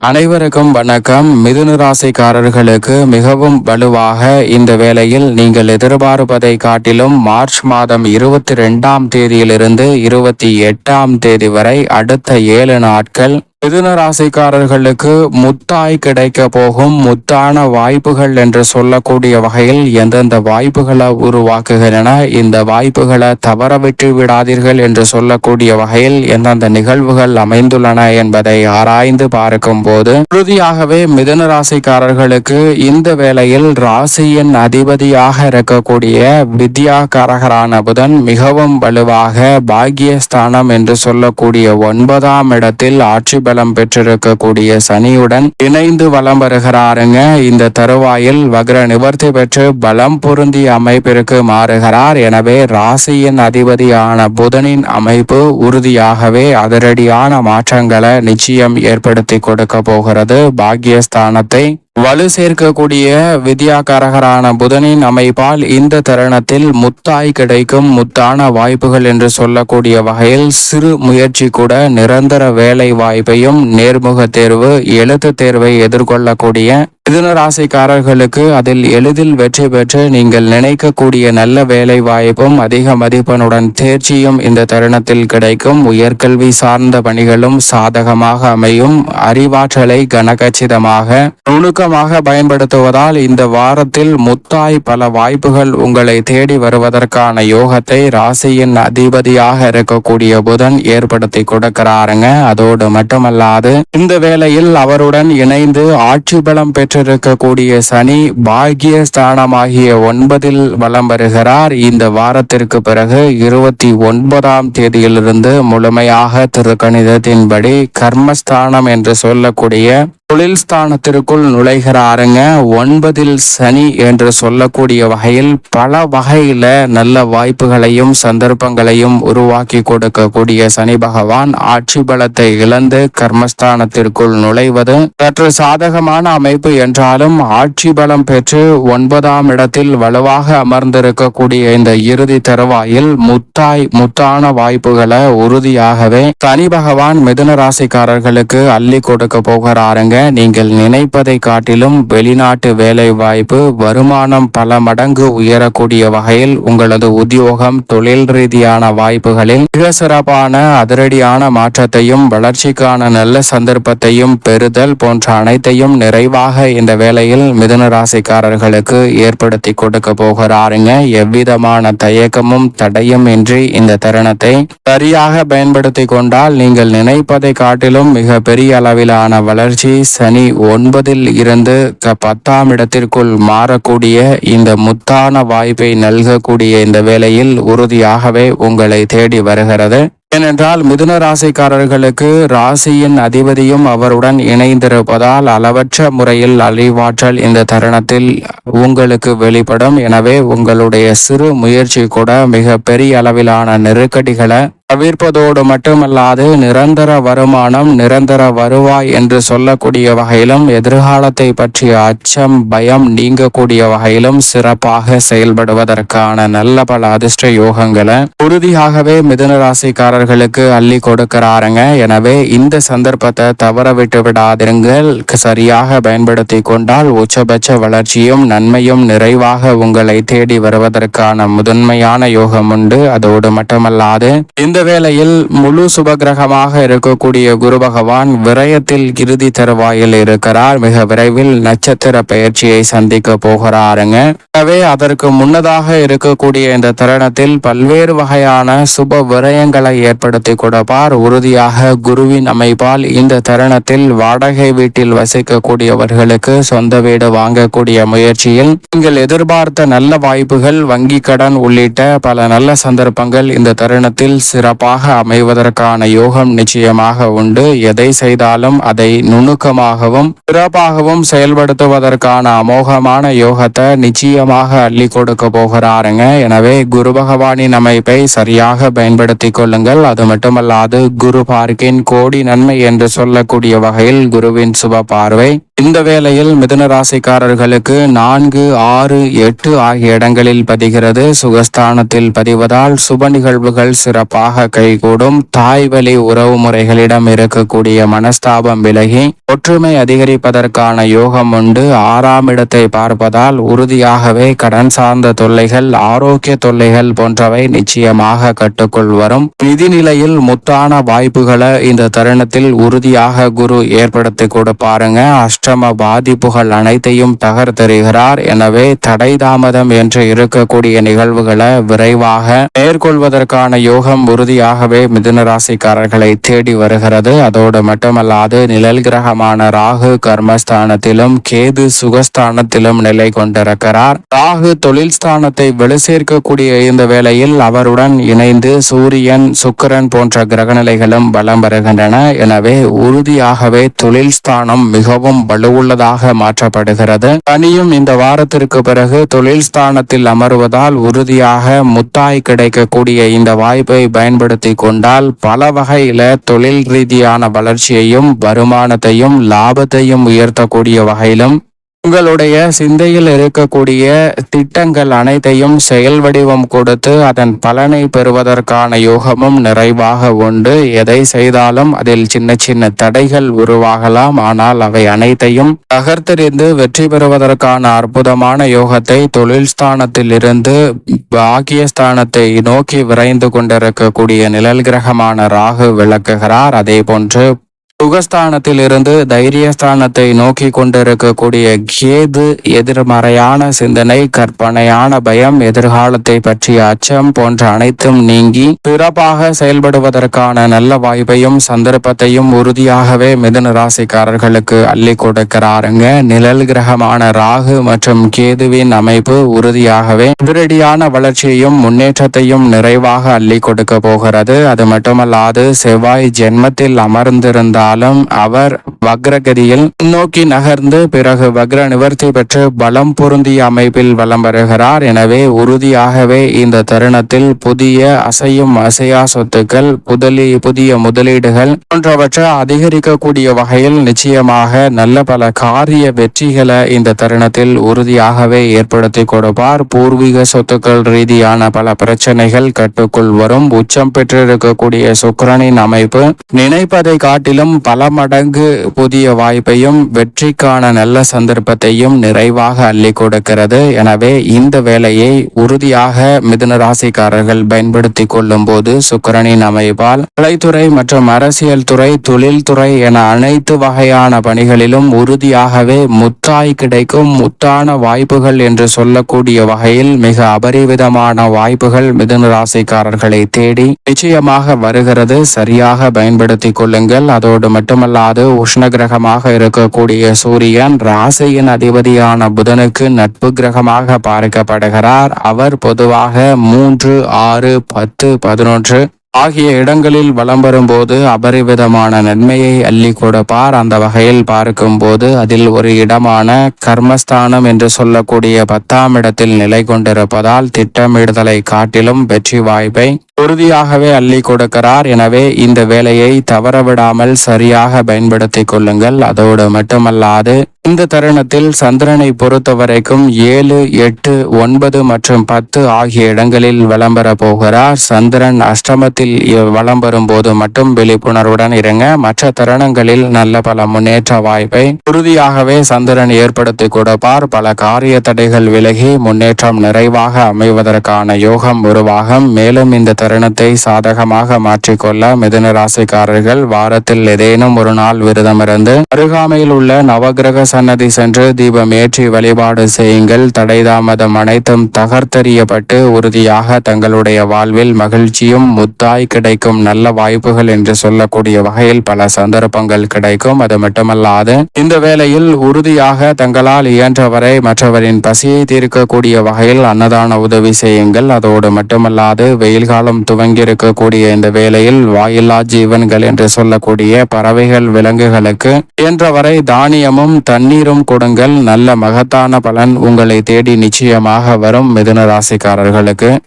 அனைவருக்கும் வணக்கம். மிதுன ராசிக்காரர்களுக்கு மிகவும் வலுவாக இந்த வேளையில் நீங்கள் எதிர்பார்ப்பதை காட்டிலும் மார்ச் மாதம் இருபத்தி ரெண்டாம் தேதியிலிருந்து இருபத்தி எட்டாம் தேதி வரை அடுத்த ஏழு நாட்கள் மிதுன ராசிக்காரர்களுக்கு முத்தாய் கிடைக்க போகும் முத்தான வாய்ப்புகள் என்று சொல்லக்கூடிய வகையில் எந்தெந்த வாய்ப்புகளை உருவாக்குகின்றன இந்த வாய்ப்புகளை தவற விட்டு விடாதீர்கள் என்று சொல்லக்கூடிய வகையில் எந்தெந்த நிகழ்வுகள் அமைந்துள்ளன என்பதை ஆராய்ந்து பார்க்கும் போது உறுதியாகவே மிதுன ராசிக்காரர்களுக்கு இந்த வேளையில் ராசியின் அதிபதியாக இருக்கக்கூடிய வித்யாகாரகரான புதன் மிகவும் வலுவாக பாக்யஸ்தானம் என்று சொல்லக்கூடிய ஒன்பதாம் இடத்தில் ஆட்சி பலம் பெற்றிருக்கக்கூடிய சனியுடன் இணைந்து வலம் வருகிறாருங்க. இந்த தருவாயில் வக்ர நிவர்த்தி பெற்று பலம் பொருந்திய அமைப்பிற்கு மாறுகிறார். எனவே ராசியின் அதிபதியான புதனின் அமைப்பு உறுதியாகவே அதிரடியான மாற்றங்களை நிச்சயம் ஏற்படுத்தி கொடுக்க போகிறது. பாக்யஸ்தானத்தை வலு சேர்க்கக்கூடிய வித்யாகாரகரான புதனின் அமைப்பால் இந்த தருணத்தில் முத்தாய் கிடைக்கும் முத்தான வாய்ப்புகள் என்று சொல்லக்கூடிய வகையில் சிறு முயற்சி கூட நிரந்தர வேலை வாய்ப்பையும் நேர்முக தேர்வு எழுத்து தேர்வை எதிர்கொள்ளக்கூடிய மிதுன ராசிக்காரர்களுக்கு அதில் எளிதில் வெற்றி பெற்று நீங்கள் நினைக்கக்கூடிய நல்ல வேலை வாய்ப்பும் அதிக மதிப்பெனுடன் தேர்ச்சியும் இந்த தருணத்தில் கிடைக்கும். உயர்கல்வி சார்ந்த பணிகளும் சாதகமாக அமையும். அறிவாற்றலை கனகச்சிதமாக நுணுக்கமாக பயன்படுத்துவதால் இந்த வாரத்தில் முத்தாய் பல வாய்ப்புகள் உங்களை தேடி வருவதற்கான யோகத்தை ராசியின் அதிபதியாக இருக்கக்கூடிய புதன் ஏற்படுத்தி கொடுக்கிறாருங்க. அதோடு மட்டுமல்லாது இந்த வேளையில் அவருடன் இணைந்து ஆட்சி பலம் பெற்றிருக்கக்கூடிய சனி பாகிய ஸ்தானமாகிய ஒன்பதில் வலம் வருகிறார். இந்த வாரத்திற்கு பிறகு இருபத்தி ஒன்பதாம் தேதியிலிருந்து முழுமையாக திருக்கணிதத்தின்படி கர்மஸ்தானம் என்று சொல்லக்கூடிய தொழில் ஸ்தானத்திற்குள் நுழைகிறாருங்க. ஒன்பதில் சனி என்று சொல்லக்கூடிய வகையில் பல வகையில நல்ல வாய்ப்புகளையும் சந்தர்ப்பங்களையும் உருவாக்கி கொடுக்கக்கூடிய சனி பகவான் ஆட்சி பலத்தை இழந்து கர்மஸ்தானத்திற்குள் நுழைவது சற்று சாதகமான அமைப்பு என்றாலும் ஆட்சி பலம் பெற்று ஒன்பதாம் இடத்தில் வலுவாக அமர்ந்திருக்கக்கூடிய இந்த இறுதி தருவாயில் முத்தாய் முத்தான வாய்ப்புகளை உறுதியாகவே சனி பகவான் மிதுன ராசிக்காரர்களுக்கு அள்ளி கொடுக்க போகிறாருங்க. நீங்கள் நினைப்பதை காட்டிலும் வெளிநாட்டு வேலை வாய்ப்பு வருமானம் பல மடங்கு உயரக்கூடிய வகையில் உங்களது உத்தியோகம் தொழில் ரீதியான வாய்ப்புகளில் மிக சிறப்பான அதிரடியான மாற்றத்தையும் வளர்ச்சிக்கான நல்ல சந்தர்ப்பத்தையும் பெறுதல் போன்ற அனைத்தையும் நிறைவாக இந்த வேளையில் மிதுன ராசிக்காரர்களுக்கு ஏற்படுத்தி கொடுக்க போகிறாருங்க. எவ்விதமான தயக்கமும் தடையும் இன்றி இந்த தருணத்தை சரியாக பயன்படுத்தி கொண்டால் நீங்கள் நினைப்பதை காட்டிலும் மிக பெரிய அளவிலான வளர்ச்சி சனி ஒன்பதில் இருந்து பத்தாம் இடத்திற்குள் மாறக்கூடிய இந்த முத்தான வாய்ப்பை நல்கக்கூடிய இந்த வேளையில் உறுதியாகவே உங்களை தேடி வருகிறது. ஏனென்றால் மிதுன ராசிக்காரர்களுக்கு ராசியின் அதிபதியும் அவருடன் இணைந்திருப்பதால் அளவற்ற முறையில் அழிவாற்றல் இந்த தருணத்தில் உங்களுக்கு வெளிப்படும். எனவே உங்களுடைய சிறு முயற்சி கூட மிக பெரிய அளவிலான நெருக்கடிகளை தவிர்ப்பதோடு மட்டுமல்லாது நிரந்தர வருமானம் நிரந்தர வருவாய் என்று சொல்லக்கூடிய வகையிலும் எதிர்காலத்தை பற்றிய அச்சம் பயம் நீங்கக்கூடிய வகையிலும் சிறப்பாக செயல்படுவதற்கான நல்ல பல அதிர்ஷ்ட யோகங்களை உறுதியாகவே மிதுன ராசிக்காரர்களுக்கு அள்ளி கொடுக்கிறாருங்க. எனவே இந்த சந்தர்ப்பத்தை தவற விட்டு விடாதிருங்கள். சரியாக பயன்படுத்தி கொண்டால் உச்சபட்ச வளர்ச்சியும் நன்மையும் நிறைவாக உங்களை தேடி வருவதற்கான முதன்மையான யோகம் உண்டு. அதோடு மட்டுமல்லாது இந்த வேளையில் முழு சுபகிரகமாக இருக்கக்கூடிய குரு பகவான் விரயத்தில் இறுதி தருவாயில் இருக்கிறார். மிக விரைவில் நட்சத்திர பயிற்சியை சந்திக்க போகிறாருங்க. எனவே அதற்கு முன்னதாக இருக்கக்கூடிய இந்த தருணத்தில் பல்வேறு வகையான சுப விரயங்களை ஏற்படுத்தி கொடுப்பார். உறுதியாக குருவின் அமைப்பால் இந்த தருணத்தில் வாடகை வீட்டில் வசிக்கக்கூடியவர்களுக்கு சொந்த வீடு வாங்கக்கூடிய முயற்சியில் நீங்கள் எதிர்பார்த்த நல்ல வாய்ப்புகள் வங்கி கடன் உள்ளிட்ட பல நல்ல சந்தர்ப்பங்கள் இந்த தருணத்தில் சிறப்பாக அமைவதற்கான யோகம் நிச்சயமாக உண்டு. எதை செய்தாலும் அதை நுணுக்கமாகவும் சிறப்பாகவும் செயல்படுத்துவதற்கான அமோகமான யோகத்தை நிச்சயமாக அள்ளி கொடுக்க போகிறாருங்க. எனவே குரு பகவானின் அமைப்பை சரியாக பயன்படுத்தி கொள்ளுங்கள். அது மட்டுமல்லாது குரு பார்க்கின் கோடி நன்மை என்று சொல்லக்கூடிய வகையில் குருவின் சுப பார்வை இந்த வேளையில் மிதுன ராசிக்காரர்களுக்கு நான்கு ஆறு எட்டு ஆகிய இடங்களில் பதிகிறது. சுகஸ்தானத்தில் பதிவதால் சுப நிகழ்வுகள் சிறப்பாக கைகூடும். தாய் வழி உறவு முறைகளிடம் இருக்கக்கூடிய மனஸ்தாபம் விலகி ஒற்றுமை அதிகரிப்பதற்கான யோகம் உண்டு. ஆறாம் இடத்தை பார்ப்பதால் உறுதியாகவே கடன் சார்ந்த தொல்லைகள் ஆரோக்கிய தொல்லைகள் போன்றவை நிச்சயமாக கட்டுக்குள் வரும். நிதிநிலையில் முத்தான வாய்ப்புகளை இந்த தருணத்தில் உறுதியாக குரு ஏற்படுத்தி கொடுப்பாருங்க. அஷ்டம பாதிப்புகள் அனைத்தையும் தகர்த்தெறிகிறார். எனவே தடை தாமதம் என்று இருக்கக்கூடிய நிகழ்வுகளை விரைவாக மேற்கொள்வதற்கான யோகம் உறுதியாகவே மிதுனராசிக்காரர்களை தேடி வருகிறது. அதோடு மட்டுமல்லாது நிழல் கிரகமான ராகு கர்மஸ்தானத்திலும் கேது சுகஸ்தானத்திலும் நிலை கொண்டிருக்கிறார். ராகு தொழில் ஸ்தானத்தை வெளி சேர்க்கக்கூடிய இந்த வேளையில் அவருடன் இணைந்து சூரியன் சுக்கிரன் போன்ற கிரகநிலைகளும் பலம் பெறுகின்றன எனவே உறுதியாகவே தொழில் ஸ்தானம் மிகவும் வலுவுள்ளதாக மாற்றப்படுகிறது. பனியும் இந்த வாரத்திற்கு பிறகு தொழில் ஸ்தானத்தில் அமர்வதால் உறுதியாக முத்தாய் கிடைக்கக்கூடிய இந்த வாய்ப்பை பயன்படுத்தி கொண்டால் பல வகையில தொழில் ரீதியான வளர்ச்சியையும் வருமானத்தையும் லாபத்தையும் உயர்த்தக்கூடிய வகையிலும் உங்களுடைய சிந்தையில் இருக்கக்கூடிய திட்டங்கள் அனைத்தையும் செயல் வடிவம் கொடுத்து அதன் பலனை பெறுவதற்கான யோகமும் நிறைவாக உண்டு. எதை செய்தாலும் அதில் சின்ன சின்ன தடைகள் உருவாகலாம். ஆனால் அவை அனைத்தையும் தகர்த்தெறிந்து வெற்றி பெறுவதற்கான அற்புதமான யோகத்தை தொழில் ஸ்தானத்தில் இருந்து பாக்கியஸ்தானத்தை நோக்கி விரைந்து கொண்டிருக்கக்கூடிய நிழல் கிரகமான ராகு விளக்குகிறார். அதே போன்று சுகஸ்தானத்திலிருந்து தைரியஸ்தானத்தை நோக்கி கொண்டிருக்கக்கூடிய கேது எதிர்மறையான சிந்தனை கற்பனையான பயம் எதிர்காலத்தை பற்றிய அச்சம் போன்ற அனைத்தும் நீங்கி சிறப்பாக செயல்படுவதற்கான நல்ல வாய்ப்பையும் சந்தர்ப்பத்தையும் உறுதியாகவே மிதன ராசிக்காரர்களுக்கு அள்ளி கொடுக்கிறாருங்க. நிழல் கிரகமான ராகு மற்றும் கேதுவின் அமைப்பு உறுதியாகவே அதிரடியான வளர்ச்சியையும் முன்னேற்றத்தையும் நிறைவாக அள்ளி கொடுக்க போகிறது. அது மட்டுமல்லாது செவ்வாய் ஜென்மத்தில் அமர்ந்திருந்தார். இருந்தாலும் அவர் வக்ரகதியில் நோக்கி நகர்ந்து பிறகு வக்ர நிவர்த்தி பெற்று பலம் பொருந்திய அமைப்பில் வலம் வருகிறார். எனவே உறுதியாகவே இந்த தருணத்தில் புதிய அசையும் அசையா சொத்துக்கள் புதலி புதிய முதலீடுகள் போன்றவற்றை அதிகரிக்கக்கூடிய வகையில் நிச்சயமாக நல்ல பல காரிய வெற்றிகளை இந்த தருணத்தில் உறுதியாகவே ஏற்படுத்தி கொடுப்பார். பூர்வீக சொத்துக்கள் ரீதியான பல பிரச்சனைகள் கட்டுக்குள் வரும். உச்சம் பெற்றிருக்கக்கூடிய சுக்கரனின் அமைப்பு நினைப்பதை காட்டிலும் பல மடங்கு புதிய வாய்ப்பையும் வெற்றிக்கான நல்ல சந்தர்ப்பத்தையும் நிறைவாக அள்ளி கொடுக்கிறது. எனவே இந்த வேலையை உறுதியாக மிதுன ராசிக்காரர்கள் பயன்படுத்தி கொள்ளும் போது சுக்கரனின் அமைப்பால் கலைத்துறை மற்றும் அரசியல் துறை தொழில்துறை என அனைத்து வகையான பணிகளிலும் உறுதியாகவே முத்தாய் கிடைக்கும் முத்தான வாய்ப்புகள் என்று சொல்லக்கூடிய வகையில் மிக அபரிவிதமான வாய்ப்புகள் மிதுன ராசிக்காரர்களை தேடி நிச்சயமாக வருகிறது. சரியாக பயன்படுத்திக் கொள்ளுங்கள். அதோடு மட்டுமல்லாது உஷ்ண கிரகமாக இருக்கக்கூடிய சூரியன் ராசியின் அதிபதியான புதனுக்கு நட்பு கிரகமாக பார்க்கப்படுகிறார். அவர் பொதுவாக மூன்று ஆறு பத்து பதினொன்று ஆகிய இடங்களில் வலம் வரும்போது அபரிவிதமான நன்மையை அள்ளி கொடுப்பார். அந்த வகையில் பார்க்கும்போது அதில் ஒரு இடமான கர்மஸ்தானம் என்று சொல்லக்கூடிய பத்தாம் இடத்தில் நிலை கொண்டிருப்பதால் திட்டமிடுதலை காட்டிலும் வெற்றி வாய்ப்பை உறுதியாகவே அள்ளி கொடுக்கிறார். எனவே இந்த வேலையை தவறவிடாமல் சரியாக பயன்படுத்திக் கொள்ளுங்கள். அதோடு மட்டுமல்லாது இந்த தருணத்தில் சந்திரனை பொறுத்த வரைக்கும் ஏழு எட்டு ஒன்பது மற்றும் பத்து ஆகிய இடங்களில் விளம்பர போகிறார். சந்திரன் அஷ்டமத்தில் வலம் வரும்போது மட்டும் விழிப்புணர்வுடன் இருங்க மற்ற தருணங்களில் நல்ல பல முன்னேற்ற வாய்ப்பை உறுதியாகவே சந்திரன் ஏற்படுத்தி கொடுப்பார். பல காரிய தடைகள் விலகி முன்னேற்றம் நிறைவாக அமைவதற்கான யோகம் உருவாகும். மேலும் இந்த தருணத்தை சாதகமாக மாற்றிக்கொள்ள மிதுன ராசிக்காரர்கள் வாரத்தில் ஏதேனும் ஒரு நாள் விரதமிருந்து அருகாமையில் உள்ள நவகிரக சன்னதி சென்று தீபம் ஏற்றி வழிபாடு செய்யுங்கள். தடைதாமதம் அனைத்தும் தகர்த்தறியப்பட்டு உறுதியாக தங்களுடைய வாழ்வில் மகிழ்ச்சியும் முத்தாய் கிடைக்கும் நல்ல வாய்ப்புகள் என்று சொல்லக்கூடிய வகையில் பல சந்தர்ப்பங்கள் கிடைக்கும். அது மட்டுமல்லாது இந்த வேளையில் உறுதியாக தங்களால் இயன்றவரை மற்றவரின் பசியை தீர்க்கக்கூடிய வகையில் அன்னதான உதவி செய்யுங்கள். அதோடு மட்டுமல்லாது வெயில் காலம் துவங்கியிருக்கக்கூடிய இந்த வேளையில் வாயில்லா ஜீவன்கள் என்று சொல்லக்கூடிய பறவைகள் விலங்குகளுக்கு இயன்றவரை தானியமும் தண்ணீரும் கொடுங்கள். நல்ல மகத்தான பலன் உங்களை தேடி நிச்சயமாக வரும் மிதுன ராசிக்காரர்களுக்கு.